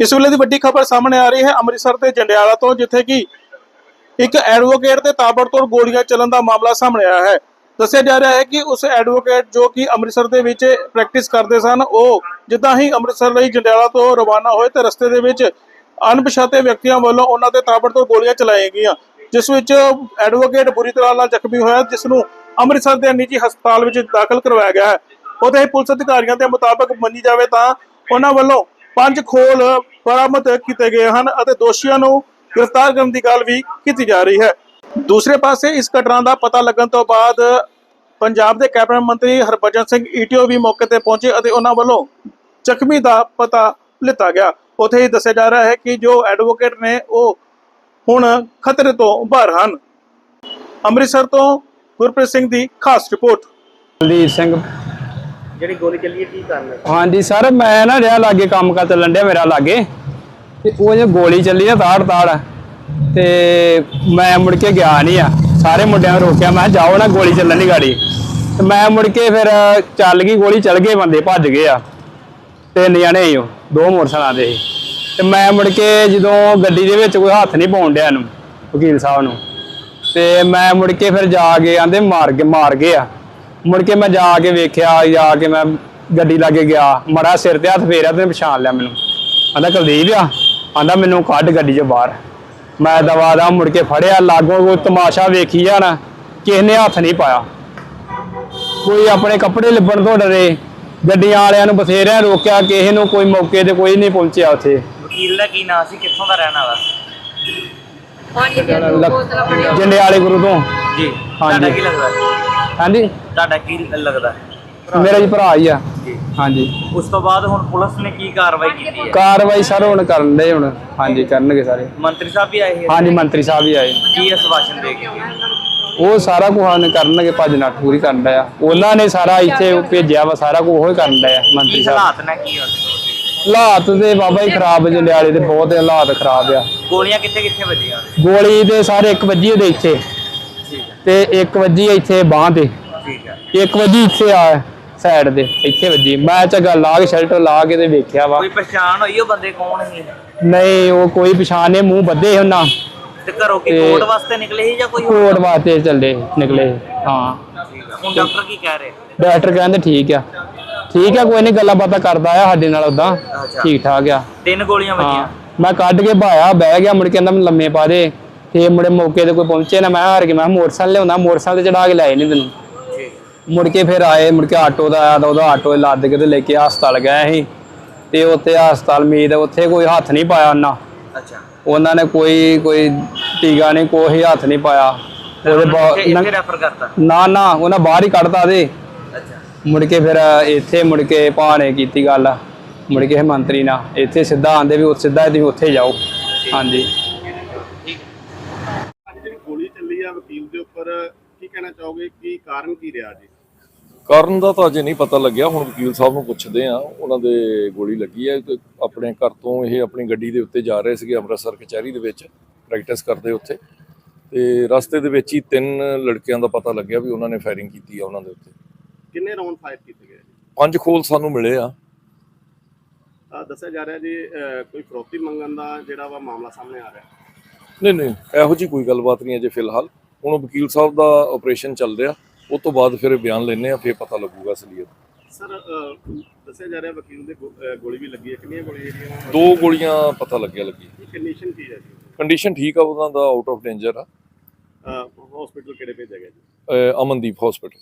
ਇਸ ਵੇਲੇ ਦੀ ਵੱਡੀ ਖਬਰ ਸਾਹਮਣੇ ਆ ਰਹੀ ਹੈ ਅੰਮ੍ਰਿਤਸਰ ਦੇ ਜੰਡਿਆਲਾ ਤੋਂ, ਜਿੱਥੇ ਕਿ ਇੱਕ ਐਡਵੋਕੇਟ ਤੇ ਤਾਬੜਤੋੜ ਗੋਲੀਆਂ ਚੱਲਣ ਦਾ ਮਾਮਲਾ ਸਾਹਮਣੇ ਆਇਆ ਹੈ। ਦੱਸਿਆ ਜਾ ਰਿਹਾ ਹੈ ਕਿ ਉਸ ਐਡਵੋਕੇਟ ਜੋ ਕਿ ਅੰਮ੍ਰਿਤਸਰ ਦੇ ਵਿੱਚ ਪ੍ਰੈਕਟਿਸ ਕਰਦੇ ਸਨ, ਉਹ ਜਿੱਦਾਂ ਹੀ ਅੰਮ੍ਰਿਤਸਰ ਲਈ ਜੰਡਿਆਲਾ ਤੋਂ ਰਵਾਨਾ ਹੋਏ ਤੇ ਰਸਤੇ ਦੇ ਵਿੱਚ ਅਣਪਛਾਤੇ ਵਿਅਕਤੀਆਂ ਵੱਲੋਂ ਉਹਨਾਂ ਤੇ ਤਾਬੜਤੋੜ ਗੋਲੀਆਂ ਚਲਾਈਆਂ ਗਈਆਂ, ਜਿਸ ਵਿੱਚ ਐਡਵੋਕੇਟ ਬੁਰੀ ਤਰ੍ਹਾਂ ਨਾਲ ਜ਼ਖਮੀ ਹੋਇਆ ਜਿਸ ਨੂੰ ਅੰਮ੍ਰਿਤਸਰ ਦੇ ਨਿੱਜੀ ਹਸਪਤਾਲ ਵਿੱਚ ਦਾਖਲ ਕਰਵਾਇਆ ਗਿਆ ਹੈ। ਉਹਦੇ ਪੁਲਿਸ ਅਧਿਕਾਰੀਆਂ ਦੇ ਮੁਤਾਬਕ ਮੰਨੀ ਜਾਵੇ ਤਾਂ ਉਹਨਾਂ ਵੱਲੋਂ ਪੰਜ ਖੋਲ ਬਰਾਮਦ ਕੀਤੇ ਗਏ ਹਨ ਅਤੇ ਦੋਸ਼ੀਆਂ ਨੂੰ ਗ੍ਰਿਫਤਾਰ ਕਰਨ ਦੀ ਗੱਲ ਵੀ ਕੀਤੀ ਜਾ ਰਹੀ ਹੈ। ਦੂਸਰੇ ਪਾਸੇ ਇਸ ਘਟਨਾ ਦਾ ਪਤਾ ਲੱਗਣ ਤੋਂ ਬਾਅਦ ਪੰਜਾਬ ਦੇ ਕੈਬਨਿਟ ਮੰਤਰੀ ਹਰਭਜਨ ਸਿੰਘ ਈਟੀਓ ਵੀ ਮੌਕੇ ਤੇ ਪਹੁੰਚੇ ਅਤੇ ਉਹਨਾਂ ਵੱਲੋਂ ਜ਼ਖਮੀ ਦਾ ਪਤਾ ਲਿੱਤਾ ਗਿਆ। ਉੱਥੇ ਹੀ ਦੱਸਿਆ ਜਾ ਰਿਹਾ ਹੈ ਕਿ ਜੋ ਐਡਵੋਕੇਟ ਨੇ ਉਹ ਹੁਣ ਖਤਰੇ ਤੋਂ ਬਾਹਰ ਹਨ। ਅੰਮ੍ਰਿਤਸਰ ਤੋਂ ਗੁਰਪ੍ਰੀਤ ਸਿੰਘ ਦੀ ਖਾਸ ਰਿਪੋਰਟ। ਕੁਲਦੀਪ ਸਿੰਘ ਜਿਹੜੀ ਗੋਲੀ ਚੱਲੀ ਹੈ, ਕੀ ਕਾਰਨ ਹੈ? ਹਾਂਜੀ ਸਰ, ਮੈਂ ਨਾ ਰਿਹਾ ਲਾਗੇ ਕੰਮ ਕਰ ਚੱਲਣ ਡਿਆ ਮੇਰਾ ਲਾਗੇ, ਤੇ ਉਹ ਜੇ ਗੋਲੀ ਚੱਲੀ ਨਾ ਤਾੜ ਤਾੜ, ਤੇ ਮੈਂ ਮੁੜ ਕੇ ਗਿਆ ਨਹੀਂ ਆ। ਸਾਰੇ ਮੁੰਡਿਆਂ ਨੂੰ ਰੋਕਿਆ, ਮੈਂ ਕਿਹਾ ਜਾਓ ਨਾ ਗੋਲੀ ਚੱਲਣ ਦੀ ਗਾੜੀ। ਤੇ ਮੈਂ ਮੁੜ ਕੇ ਫਿਰ ਚੱਲ ਗਈ, ਗੋਲੀ ਚੱਲ ਗਏ ਬੰਦੇ, ਭੱਜ ਗਏ ਆ। ਤਿੰਨ ਜਣੇ ਸੀ ਉਹ, ਦੋ ਮੋਟਰਸਾਈਕਲਾਂ ਦੇ ਸੀ। ਤੇ ਮੈਂ ਮੁੜ ਕੇ ਜਦੋਂ ਗੱਡੀ ਦੇ ਵਿੱਚ ਕੋਈ ਹੱਥ ਨਹੀਂ ਪਾਉਣ ਡਿਆ ਇਹਨੂੰ, ਵਕੀਲ ਸਾਹਿਬ ਨੂੰ। ਤੇ ਮੈਂ ਮੁੜ ਕੇ ਫਿਰ ਜਾ ਕੇ ਆਂਦੇ ਮਾਰ ਕੇ ਮਾਰ ਗਏ ਆ। ਮੁੜ ਕੇ ਮੈਂ ਜਾ ਕੇ ਵੇਖਿਆ ਜਾ ਕੇ ਮੈਂ ਗੱਡੀ ਲਾਗੇ ਗਿਆ। ਮੜਾ ਸਿਰ ਤੇ ਹੱਥ ਫੇਰਿਆ ਤੇ ਪਛਾਣ ਲਿਆ ਮੈਨੂੰ। ਆਂਦਾ ਕੁਲਦੀਪ ਆ। ਆਂਦਾ ਮੈਨੂੰ ਕੱਢ ਗੱਡੀ 'ਚੋਂ ਬਾਹਰ। ਮੈਂ ਦਵਾ ਦਾ ਮੁੜ ਕੇ ਫੜਿਆ ਲਾਗੋਂ ਕੋਈ ਤਮਾਸ਼ਾ ਵੇਖੀ ਜਾਣਾ। ਕਿਸੇ ਨੇ ਹੱਥ ਨਹੀਂ ਪਾਇਆ। ਕੋਈ ਆਪਣੇ ਕੱਪੜੇ ਲਿਬਣ ਤੋਂ ਡਰੇ। ਗੱਡੀਆਂ ਵਾਲਿਆਂ ਨੂੰ ਬਥੇਰਿਆਂ ਰੋਕਿਆ। ਕਿਸੇ ਨੂੰ ਕੋਈ ਮੌਕੇ ਤੇ ਕੋਈ ਨਹੀਂ ਪਹੁੰਚਿਆ ਉੱਥੇ। ਵਕੀਲ ਦਾ ਕੀ ਨਾਂ ਸੀ? ਕਿੱਥੋਂ ਦਾ ਰਹਿਣ ਵਾਲਾ? ਜੰਡਿਆਲੇ ਗੁਰੂ ਤੋਂ। ਜੀ। ਹਾਂਜੀ। ਕੀ ਲੱਗਦਾ? ਹਾਂਜੀ। ਤੁਹਾਡਾ ਕੀ ਲੱਗਦਾ? ਮੇਰਾ ਜੀ ਭਰਾ ਹੀ ਆ। ਜੀ। ਹਾਂਜੀ। ਉਸ ਤੋਂ ਬਾਅਦ ਹੁਣ ਪੁਲਿਸ ਨੇ ਕੀ ਕਾਰਵਾਈ ਕੀਤੀ ਹੈ? ਕਾਰਵਾਈ ਸਰ ਹੁਣ ਕਰਨ ਦੇ ਹੁਣ। ਹਾਂਜੀ ਕਰਨਗੇ ਸਾਰੇ। ਮੰਤਰੀ ਸਾਹਿਬ ਵੀ ਆਏ ਹੈ ਹਾਂਜੀ ਮੰਤਰੀ ਸਾਹਿਬ ਵੀ ਆਏ। ਕੀ ਅਸਵਾਸ਼ਨ ਦੇ ਕੇ? ਉਹ ਸਾਰਾ ਕੁਝ ਹਨ ਕਰਨਗੇ ਭੱਜ ਨੱਠ ਪੂਰੀ ਕਰਨ ਦਾ ਆ। ਉਹਨਾਂ ਨੇ ਸਾਰਾ ਇੱਥੇ ਭੇਜਿਆ ਵਾ ਸਾਰਾ ਕੁਝ ਉਹ ਹੀ ਕਰਨ ਦਾ ਆ ਮੰਤਰੀ ਸਾਹਿਬ। ਹਾਲਾਤ ਨੇ ਕੀ ਹਾਲਾਤ? ਤੇ ਬਾਬਾ ਹੀ ਖਰਾਬ ਜੰਡਿਆਲੇ ਦੇ ਬਹੁਤ ਹਾਲਾਤ ਖਰਾਬ ਆ। ਗੋਲੀਆਂ ਕਿੱਥੇ ਕਿੱਥੇ ਵੱਜੀਆਂ? ਗੋਲੀ ਦੇ ਸਾਰੇ ਇੱਕ ਵੱਜੀ ਉਹਦੇ ਇੱਥੇ। ਤੇ ਇੱਕ ਵੱਜੀ ਇੱਥੇ ਬਾਹ ਤੇ। ਠੀਕ ਹੈ ਇੱਕ ਵੱਜੀ ਇੱਥੇ ਆ ਸਾਈਡ ਦੇ ਇੱਥੇ ਵੱਜੀ। ਮੈਂ ਝੱਗਾ ਲਾ ਕੇ ਸ਼ੈਲਟਰ ਲਾ ਕੇ ਤੇ ਵੇਖਿਆ ਵਾ। ਕੋਈ ਪਛਾਣ ਹੋਈ ਉਹ ਬੰਦੇ ਕੌਣ ਸੀ? ਨਹੀਂ ਉਹ ਕੋਈ ਪਛਾਣ ਨਹੀਂ ਮੂੰਹ ਬੱਧੇ ਉਹਨਾਂ। ਤੇ ਘਰੋਂ ਕੀ ਤੇ- ਕੋਰਟ ਵਾਸਤੇ ਨਿਕਲੇ ਸੀ ਜਾਂ ਕੋਈ ਹੋਰ? ਕੋਟ ਵਾਸਤੇ ਚੱਲੇ ਨਿਕਲੇ ਹਾਂ। ਠੀਕ। ਹੁਣ ਡਾਕਟਰ ਕੀ ਕਹਿ ਰਹੇ? ਡਾਕਟਰ ਕਹਿੰਦੇ ਠੀਕ ਆ। ਠੀਕ ਆ ਕੋਈ ਨਹੀਂ ਗੱਲਾਂ ਬਾਤਾਂ ਕਰਦਾ ਆ ਸਾਡੇ ਨਾਲ ਉਦਾਂ ਅੱਛਾ। ਠੀਕ ਠਾਕ ਆ। ਤਿੰਨ ਗੋਲੀਆਂ ਹਾਂ। ਵੱਜੀਆਂ ਮੈਂ ਕੱਢ ਕੇ ਭਾਇਆ ਬਹਿ ਗਿਆ ਮੁੜ ਕੇ ਕਹਿੰਦਾ ਮੈਨੂੰ ਲੰਮੇ ਪਾ ਦੇ। ਤੇ ਮੁੜੇ ਮੌਕੇ ਤੇ ਕੋਈ ਪਹੁੰਚੇ ਨਾ ਮੈਂ ਹਾਰ ਕੇ ਮੈਂ ਕਿਹਾ ਮੋਟਰਸਾਈਕਲ ਲਿਆਉਂਦਾ ਮੋਟਰਸਾਈਕਲ ਤੇ ਚੜਾ ਕੇ ਲਾਏ ਨਹੀਂ ਤੈਨੂੰ। ਮੁੜ ਕੇ ਫਿਰ ਆਏ ਮੁੜ ਕੇ ਆਟੋ ਦਾ ਆਇਆ ਤਾਂ ਉਹਦਾ ਆਟੋ ਲੱਦ ਕੇ ਤੇ ਲੈ ਕੇ ਹਸਪਤਾਲ ਗਏ ਸੀ ਤੇ ਉੱਥੇ ਹਸਪਤਾਲ ਮੀਤ ਉੱਥੇ ਕੋਈ ਹੱਥ ਨਹੀਂ ਪਾਇਆ ਉਹਨਾਂ। ਅੱਛਾ। ਉਹਨਾਂ ਨੇ ਕੋਈ ਕੋਈ ਟੀਕਾ ਨਹੀਂ ਕੋਈ ਹੱਥ ਨਹੀਂ ਪਾਇਆ। ਉਹਦੇ ਨਾ- ਰੈਫਰ ਕਰਤਾ? ਨਾ ਨਾ ਉਹਨਾਂ ਬਾਹਰ ਹੀ ਕੱਢਤਾ ਦੇ ਅੱਛਾ। ਮੁੜ ਕੇ ਫਿਰ ਇੱਥੇ ਮੁੜ ਕੇ ਭਾਣੇ ਕੀਤੀ ਗੱਲ। ਮੁੜ ਕੇ ਮੰਤਰੀ ਨਾਲ। ਇੱਥੇ ਸਿੱਧਾ ਆਂਦੇ ਵੀ ਉਹ ਸਿੱਧਾ ਤੁਸੀਂ ਉੱਥੇ ਜਾਓ। ਹਾਂਜੀ ਅੱਜ ਜਿਹੜੀ ਗੋਲੀ ਚੱਲੀ ਆ ਉੱਪਰ ਕੀ ਕਹਿਣਾ ਚਾਹੋਗੇ ਕੀ ਕਾਰਨ ਕੀ ਰਿਹਾ ਜੀ? ਕਾਰਨ ਦਾ ਤਾਂ ਅਜੇ ਨਹੀਂ ਪਤਾ ਲੱਗਿਆ ਹੁਣ ਵਕੀਲ ਸਾਹਿਬ ਨੂੰ ਪੁੱਛਦੇ ਆ ਉਹਨਾਂ ਦੇ ਗੋਲੀ ਲੱਗੀ ਹੈ ਆਪਣੇ ਘਰ ਤੋਂ ਇਹ ਆਪਣੀ ਗੱਡੀ ਦੇ ਉੱਤੇ ਜਾ ਰਹੇ ਸੀਗੇ ਅੰਮ੍ਰਿਤਸਰ ਕਚਹਿਰੀ ਦੇ ਵਿੱਚ ਪ੍ਰੈਕਟਿਸ ਕਰਦੇ ਉੱਥੇ ਤੇ ਰਸਤੇ ਦੇ ਵਿੱਚ ਹੀ ਤਿੰਨ ਲੜਕਿਆਂ ਦਾ ਪਤਾ ਲੱਗਿਆ ਵੀ ਉਹਨਾਂ ਨੇ ਫਾਇਰਿੰਗ ਕੀਤੀ ਆ ਉਹਨਾਂ ਦੇ ਉੱਤੇ। ਕਿੰਨੇ ਰਾਉਂਡ ਫਾਇਰ ਕੀਤੇ ਗਏ ਪੰਜ ਖੋਲ ਸਾਨੂੰ ਮਿਲੇ ਆ। ਦੱਸਿਆ ਜਾ ਰਿਹਾ ਜੀ ਕੋਈ ਫਰੋਤੀ ਮੰਗਣ ਦਾ ਜਿਹੜਾ ਵਾ ਮਾਮਲਾ ਸਾਹਮਣੇ ਆ ਰਿਹਾ। ਨਹੀਂ ਨਹੀਂ ਇਹੋ ਜੀ ਕੋਈ ਗੱਲਬਾਤ ਨਹੀਂ ਅਜੇ ਫਿਲਹਾਲ। ਹੁਣ ਵਕੀਲ ਸਾਹਿਬ ਦਾ ਆਪਰੇਸ਼ਨ ਚੱਲ ਰਿਹਾ ਉਹ ਤੋਂ ਬਾਅਦ ਫਿਰ ਬਿਆਨ ਲੈਣੇ ਆ ਫਿਰ ਪਤਾ ਲੱਗੂਗਾ ਅਸਲੀਅਤ। ਸਰ ਦੱਸਿਆ ਜਾ ਰਿਹਾ ਵਕੀਲ ਦੇ ਗੋਲੀ ਵੀ ਲੱਗੀ ਹੈ ਕਿੰਨੀਆਂ ਗੋਲੀਆਂ ਜਿਹੜੀਆਂ ਦੋ ਗੋਲੀਆਂ ਪਤਾ ਲੱਗਿਆ ਲੱਗੀ ਕੰਡੀਸ਼ਨ ਕੀ ਹੈ ਜੀ? ਕੰਡੀਸ਼ਨ ਠੀਕ ਆ ਉਹਨਾਂ ਦਾ ਆਊਟ ਆਫ ਡੇਂਜਰ ਆ। ਹਸਪੀਟਲ ਕਿਹੜੇ ਭੇਜਿਆ ਗਿਆ ਜੀ? ਅਮਨਦੀਪ ਹਸਪੀਟਲ